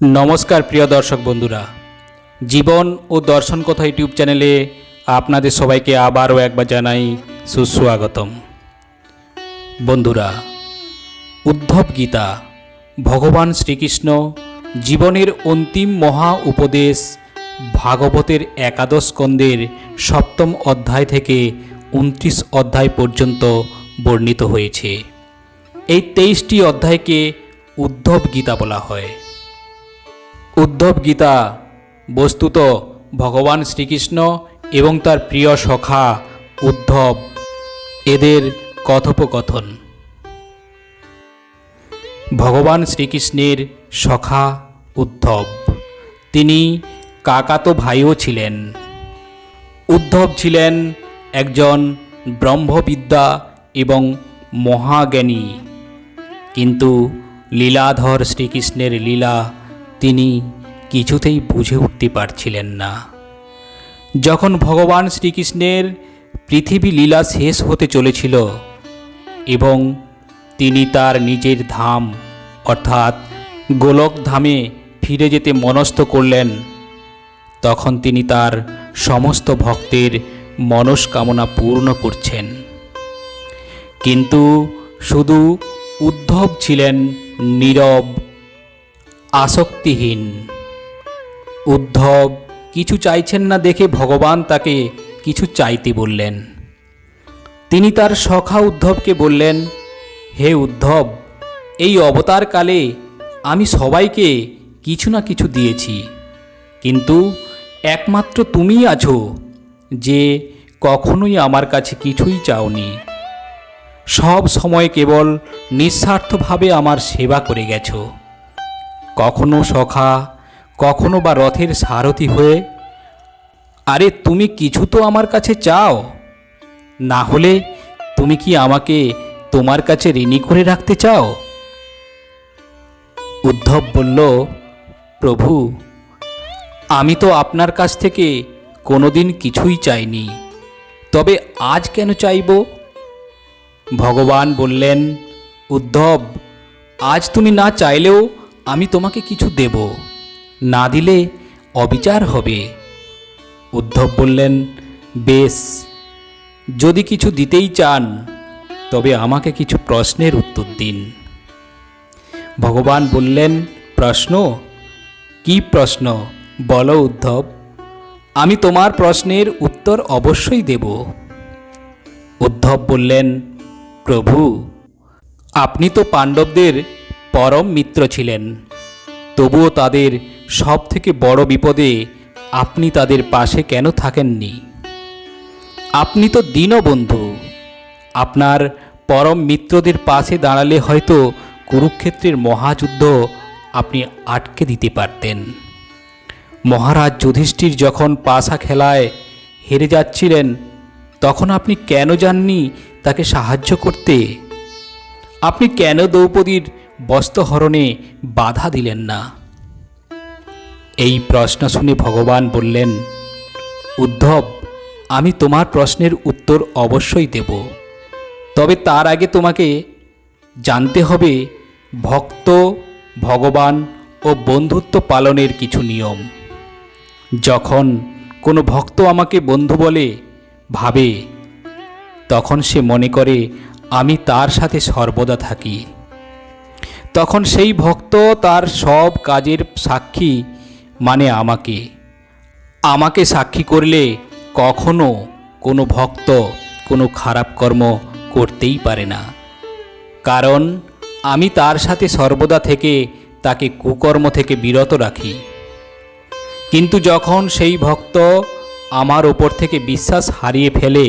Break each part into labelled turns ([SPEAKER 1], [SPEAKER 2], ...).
[SPEAKER 1] নমস্কার প্রিয় দর্শক বন্ধুরা। জীবন ও দর্শন কথা ইউটিউব চ্যানেলে আপনাদের সবাইকে আবারও একবার জানাই সুস্বাগতম। বন্ধুরা, উদ্ধব গীতা, ভগবান শ্রীকৃষ্ণ জীবনের অন্তিম মহা উপদেশ ভাগবতের একাদশ স্কন্দের সপ্তম অধ্যায় থেকে উনত্রিশ অধ্যায় পর্যন্ত বর্ণিত হয়েছে। এই তেইশটি অধ্যায়কে উদ্ধব গীতা বলা হয়। উদ্ধব গীতা, বস্তুত ভগবান শ্রীকৃষ্ণ এবং তার প্রিয় সখা উদ্ধব। এদের কথোপকথন। ভগবান শ্রীকৃষ্ণের সখা উদ্ধব। তিনি কাকাতো ভাইও ছিলেন। উদ্ধব ছিলেন একজন ব্রহ্মবিদ্যা এবং মহাজ্ঞানী। কিন্তু লীলাধর শ্রীকৃষ্ণের লীলা তিনি কিছুতেই বুঝে উঠতে পারছিলেন না। যখন ভগবান শ্রীকৃষ্ণের পৃথিবী লীলা শেষ হতে চলেছিল এবং তিনি তার নিজের ধাম, অর্থাৎ গোলক ধামে ফিরে যেতে মনস্থ করলেন, তখন তিনি তার সমস্ত ভক্তের মনস্কামনা পূর্ণ করছেন। কিন্তু শুধু উদ্ধব ছিলেন নীরব, আসক্তিহীন। উদ্ধব, কিছু চাইছেন না দেখে ভগবান তাকে কিছু চাইতে বললেন। তিনি তার সখা উদ্ধবকে বললেন, হে উদ্ধব, এই অবতার কালে আমি সবাইকে কিছু না কিছু দিয়েছি, কিন্তু একমাত্র তুমিই আছো, যে কখনোই আমার কাছে কিছুই চাওনি। সব সময় কেবল নিঃস্বার্থভাবে আমার সেবা করে গেছো। কখনো সখা কখনো বা রথের সারথি হয়ে, আরে তুমি কিছু তো আমার কাছে চাও। না হলে তুমি কি আমাকে তোমার কাছে ঋণী করে রাখতে চাও? উদ্ধব বলল, প্রভু, আমি তো আপনার কাছ থেকে কোনোদিন কিছুই চাইনি। তবে আজ কেন চাইব? ভগবান বললেন, উদ্ধব, আজ তুমি না চাইলেও আমি তোমাকে কিছু দেব। না দিলে অবিচার হবে। উদ্ধব বললেন, বেশ, যদি কিছু দিতেই চান, তবে আমাকে কিছু প্রশ্নের উত্তর দিন। ভগবান বললেন, প্রশ্ন? কি প্রশ্ন? বলো উদ্ধব। আমি তোমার প্রশ্নের উত্তর অবশ্যই দেব। উদ্ধব বললেন, প্রভু, আপনি তো পাণ্ডবদের পরম মিত্র ছিলেন। তবুও তাদের সব থেকে বড় বিপদে আপনি তাদের পাশে কেন থাকেননি? আপনি তো দীনবন্ধু। আপনার পরম মিত্রদের পাশে দাঁড়ালে হয়তো কুরুক্ষেত্রের মহাযুদ্ধ আপনি আটকে দিতে পারতেন। মহারাজ যুধিষ্ঠির যখন পাশা খেলায় হেরে যাচ্ছিলেন, তখন আপনি কেন যাননি তাকে সাহায্য করতে? আপনি কেন দ্রৌপদীর বস্ত্রহরণে বাধা দিলেন না? এই প্রশ্ন শুনে ভগবান বললেন, উদ্ধব, আমি তোমার প্রশ্নের উত্তর অবশ্যই দেব। তবে তার আগে তোমাকে জানতে হবে, ভক্ত, ভগবান ও বন্ধুত্ব পালনের কিছু নিয়ম। যখন কোনো ভক্ত আমাকে বন্ধু বলে, ভাবে, তখন সে মনে করে, আমি তার সাথে সর্বদা থাকি। তখন সেই ভক্ত তার সব কাজের সাক্ষী মানে আমাকে। আমাকে সাক্ষী করলে কখনো কোনো ভক্ত কোনো খারাপ কর্ম করতেই পারে না। কারণ আমি তার সাথে সর্বদা থেকে তাকে কুকর্ম থেকে বিরত রাখি। কিন্তু যখন সেই ভক্ত আমার ওপর থেকে বিশ্বাস হারিয়ে ফেলে,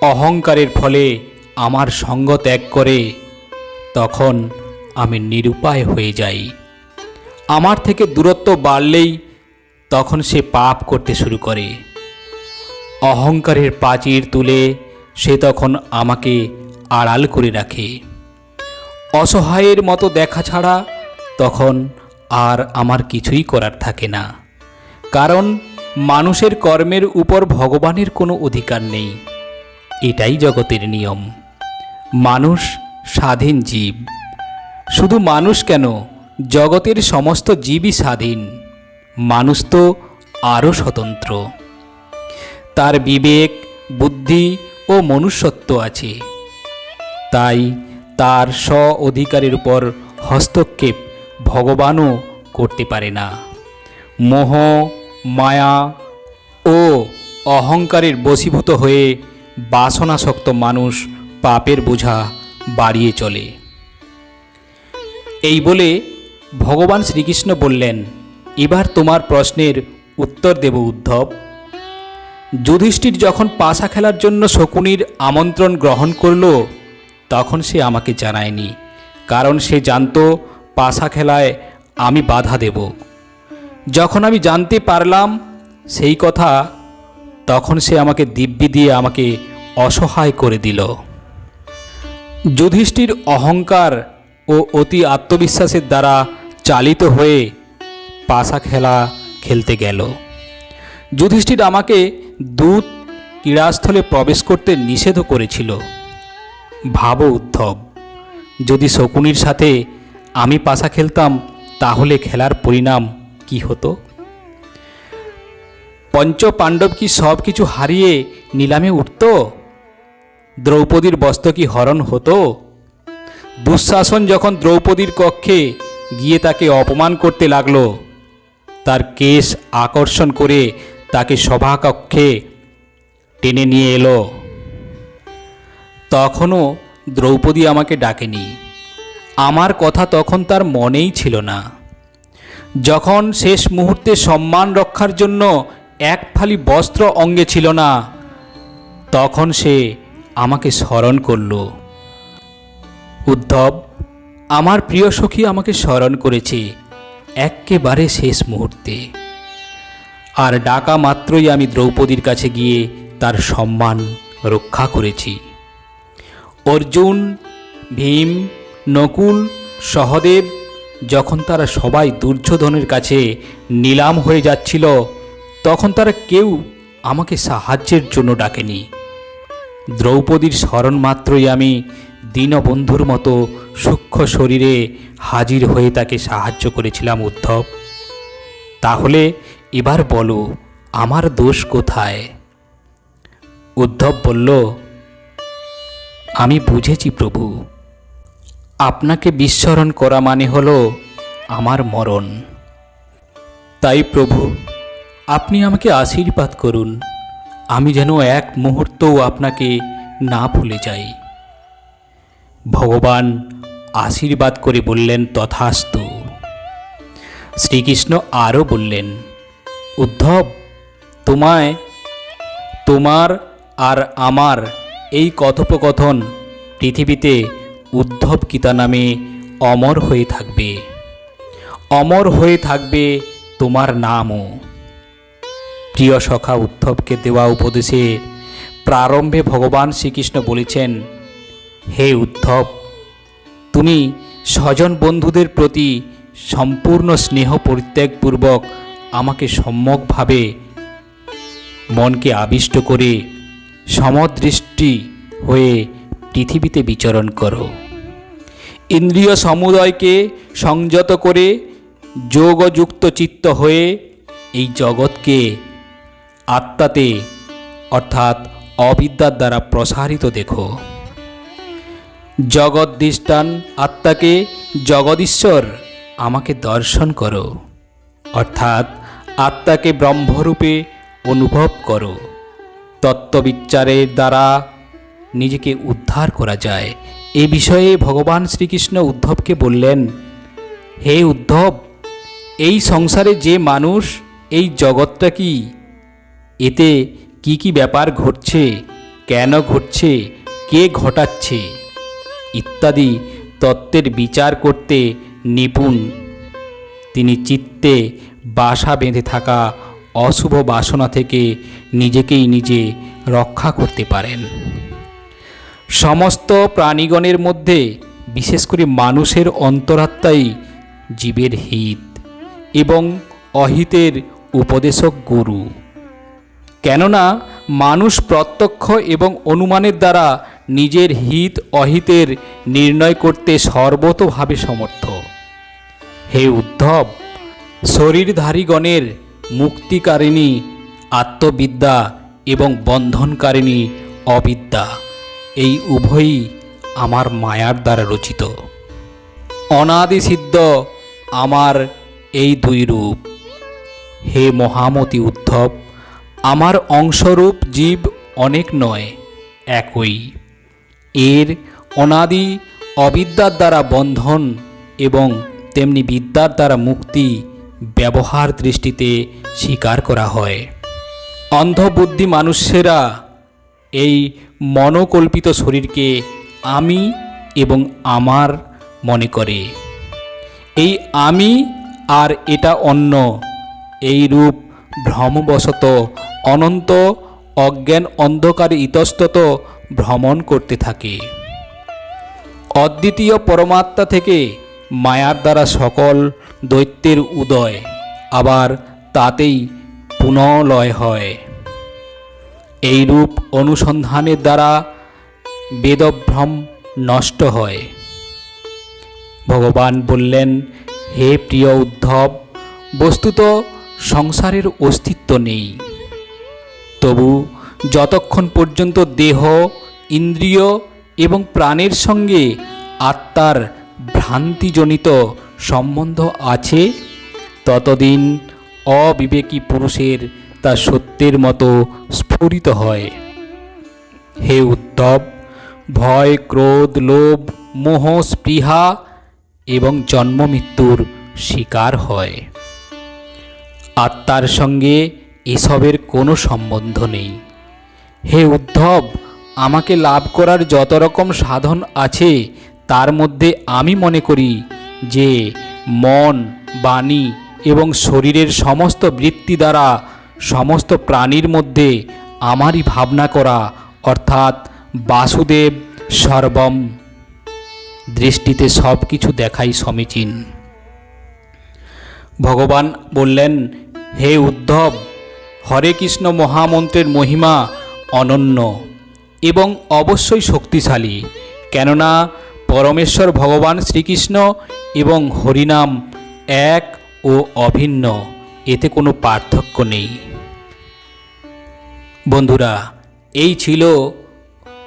[SPEAKER 1] অহংকারের ফলে আমার সঙ্গ ত্যাগ করে, তখন আমি নিরুপায় হয়ে যাই। আমার থেকে দূরত্ব বাড়লেই তখন সে পাপ করতে শুরু করে। অহংকারের প্রাচীর তুলে সে তখন আমাকে আড়াল করে রাখে। অসহায়ের মতো দেখা ছাড়া তখন আর আমার কিছুই করার থাকে না। কারণ মানুষের কর্মের উপর ভগবানের কোনো অধিকার নেই। এটাই জগতের নিয়ম। মানুষ স্বাধীন জীব। শুধু মানুষ কেন জগতের সমস্ত জীবই স্বাধীন, মানুষ তো আরও স্বতন্ত্র। তার বিবেক, বুদ্ধি ও মনুষ্যত্ব আছে। তাই তার স্ব অধিকারের উপর হস্তক্ষেপ ভগবানও করতে পারে না। মোহ, মায়া ও অহংকারের বশীভূত হয়ে বাসনাসক্ত মানুষ পাপের বোঝা বাড়িয়ে চলে। এই বলে ভগবান শ্রীকৃষ্ণ বললেন, এবার তোমার প্রশ্নের উত্তর দেব, উদ্ধব। যুধিষ্ঠির যখন পাশা খেলার জন্য শকুনির আমন্ত্রণ গ্রহণ করল, তখন সে আমাকে জানায়নি, কারণ সে জানতো পাশা খেলায় আমি বাধা দেব। যখন আমি জানতে পারলাম সেই কথা, তখন সে আমাকে দিব্যি দিয়ে আমাকে অসহায় করে দিল। যুধিষ্ঠির অহংকার ও অতি আত্মবিশ্বাসের দ্বারা চালিত হয়ে পাশা খেলা খেলতে গেল। যুধিষ্ঠির আমাকে দূত ক্রীড়াস্থলে প্রবেশ করতে নিষেধ করেছিল। ভাবো উদ্ধব, যদি শকুনির সাথে আমি পাশা খেলতাম, তাহলে খেলার পরিণাম কি হতো? পঞ্চ পাণ্ডব কি সব কিছু হারিয়ে নিলামে উঠত? দ্রৌপদীর বস্ত্র কি হরণ হতো? দুঃশাসন যখন দ্রৌপদীর কক্ষে গিয়ে তাকে অপমান করতে লাগল। তার কেশ আকর্ষণ করে তাকে সভাকক্ষে টেনে নিয়ে এলো। তখনও দ্রৌপদী আমাকে ডাকেনি। আমার কথা তখন তার মনেই ছিল না। যখন শেষ মুহূর্তে সম্মান রক্ষার জন্য এক ফালি বস্ত্র অঙ্গে ছিল না, তখন সে আমাকে স্মরণ করল। উদ্ধব আমার প্রিয় সখী আমাকে স্মরণ করেছে একেবারে শেষ মুহূর্তে। আর ডাকা মাত্রই আমি দ্রৌপদীর কাছে গিয়ে তার সম্মান রক্ষা করেছি। অর্জুন, ভীম, নকুল, সহদেব যখন তারা সবাই দুর্যোধনের কাছে নিলাম হয়ে যাচ্ছিল, তখন তারা কেউ আমাকে সাহায্যের জন্য ডাকেনি। দ্রৌপদীর স্মরণ মাত্রই আমি দীনবন্ধুর মতো সূক্ষ্ম শরীরে হাজির হয়ে তাকে সাহায্য করেছিলাম উদ্ধব। তাহলে এবার বলো, আমার দোষ কোথায়? উদ্ধব বলল, আমি বুঝেছি প্রভু। আপনাকে বিস্মরণ করা মানে হলো আমার মরণ। তাই প্রভু, আপনি আমাকে আশীর্বাদ করুন। আমি যেন এক মুহূর্তও আপনাকে না ভুলে যাই। ভগবান আশীর্বাদ করে বললেন, তথাস্তু। শ্রীকৃষ্ণ আরও বললেন, উদ্ধব, তোমায়, তোমার আর আমার এই কথোপকথন পৃথিবীতে উদ্ধব গীতা নামে অমর হয়ে থাকবে। অমর হয়ে থাকবে তোমার নামও। প্রিয় সখা, উদ্ধবকে দেওয়া উপদেশে প্রারম্ভে ভগবান শ্রীকৃষ্ণ বলেছেন হে উদ্ধব, তুমি স্বজন বন্ধুদের প্রতি সম্পূর্ণ স্নেহ পরিত্যাগপূর্বক আমাকে সম্যকভাবে মনকে আবিষ্ট করে সমদৃষ্টি হয়ে পৃথিবীতে বিচরণ করো। ইন্দ্রিয় সমুদয়কে সংযত করে যোগযুক্ত চিত্ত হয়ে এই জগৎকে আত্মাতে, অর্থাৎ অবিদ্যার দ্বারা প্রসারিত দেখো। জগদ্দিষ্টান আত্মাকে জগদীশ্বর, আমাকে দর্শন করো। অর্থাৎ আত্মাকে ব্রহ্মরূপে অনুভব করো। তত্ত্ববিচারের দ্বারা নিজেকে উদ্ধার করা যায়। এ বিষয়ে ভগবান শ্রীকৃষ্ণ উদ্ধবকে বললেন, হে উদ্ধব, এই সংসারে যে মানুষ, এই জগৎটা কি? এতে কি কি ব্যাপার ঘটছে? কেন ঘটছে? কে ঘটাচ্ছে? ইত্যাদি তত্ত্বের বিচার করতে নিপুণ। তিনি চিত্তে বাসা বেঁধে থাকা অশুভ বাসনা থেকে নিজেকেই নিজে রক্ষা করতে পারেন। সমস্ত প্রাণীগণের মধ্যে, বিশেষ করে মানুষের অন্তরাত্মাই জীবের হিত এবং অহিতের উপদেশক গুরু। কেননা মানুষ প্রত্যক্ষ এবং অনুমানের দ্বারা নিজের হিত অহিতের নির্ণয় করতে সর্বতভাবে সমর্থ। হে উদ্ধব, শরীরধারীগণের মুক্তিকারিণী, আত্মবিদ্যা এবং বন্ধনকারিণী অবিদ্যা, এই উভয়ই আমার মায়ার দ্বারা রচিত। অনাদি সিদ্ধ আমার এই দুই রূপ। হে মহামতি উদ্ধব, আমার অংশরূপ জীব অনেক নয়, একই। এর অনাদি অবিদ্যার দ্বারা বন্ধন এবং তেমনি বিদ্যার দ্বারা মুক্তি ব্যবহার দৃষ্টিতে স্বীকার করা হয়। অন্ধবুদ্ধি মানুষেরা এই মনোকল্পিত শরীরকে আমি এবং আমার মনে করে। এই আমি আর এটা অন্য, এই রূপ ভ্রমবশত অনন্ত অজ্ঞান অন্ধকারে ইতস্তত ভ্রমণ করতে থাকে। অদ্বিতীয় পরমাত্মা থেকে মায়ার দ্বারা সকল দৈত্যের উদয় আবার তাতেই পুনলয় হয়। এই রূপ অনুসন্ধানের দ্বারা বেদভ্রম নষ্ট হয়। ভগবান বললেন, হে প্রিয় উদ্ধব, বস্তুত সংসারের অস্তিত্ব নেই। তবু যতক্ষণ পর্যন্ত দেহ, ইন্দ্রিয় এবং প্রাণের সঙ্গে আত্মার ভ্রান্তিজনিত সম্বন্ধ আছে, ততদিন অবিবেকী পুরুষের তা সত্যের মতো স্ফুরিত হয়। হে উদ্ধব ভয়, ক্রোধ, লোভ, মোহ, স্পৃহা এবং জন্ম মৃত্যুর শিকার হয়। আত্মার সঙ্গে এসবের কোনো সম্বন্ধ নেই। হে উদ্ধব, আমাকে লাভ করার যত রকম সাধন আছে, তার মধ্যে আমি মনে করি যে, মন, বাণী এবং শরীরের সমস্ত বৃত্তি দ্বারা সমস্ত প্রাণীর মধ্যে আমারই ভাবনা করা, অর্থাৎ বাসুদেব সর্বম। দৃষ্টিতে সব কিছু দেখাই সমীচীন। ভগবান বললেন, হে উদ্ধব, হরে কৃষ্ণ মহামন্ত্রের মহিমা অনন্য এবং অবশ্যই শক্তিশালী। কেননা পরমেশ্বর ভগবান শ্রীকৃষ্ণ এবং হরিনাম এক ও অভিন্ন, এতে কোনো পার্থক্য নেই। বন্ধুরা, এই ছিল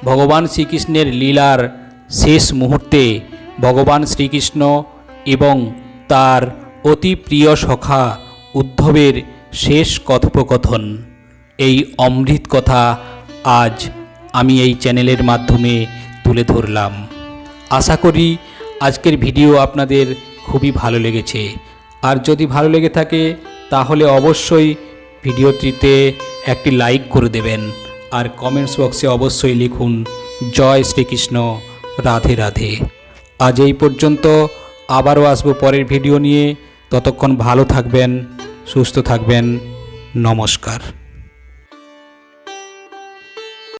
[SPEAKER 1] ভগবান শ্রীকৃষ্ণের লীলার শেষ মুহূর্তে ভগবান শ্রীকৃষ্ণ এবং তার অতি প্রিয় সখা উদ্ধবের শেষ কথোপকথন। এই অমৃত কথা আজ আমি এই চ্যানেলের মাধ্যমে তুলে ধরলাম। আশা করি আজকের ভিডিও আপনাদের খুবই ভালো লেগেছে। আর যদি ভালো লেগে থাকে, তাহলে অবশ্যই ভিডিওটিতে একটি লাইক করে দেবেন। আর কমেন্টস বক্সে অবশ্যই লিখুন, জয় শ্রীকৃষ্ণ, রাধে রাধে। আজ এই পর্যন্ত আবারও আসব পরের ভিডিও নিয়ে। ততক্ষণ ভালো থাকবেন, সুস্থ থাকবেন। নমস্কার।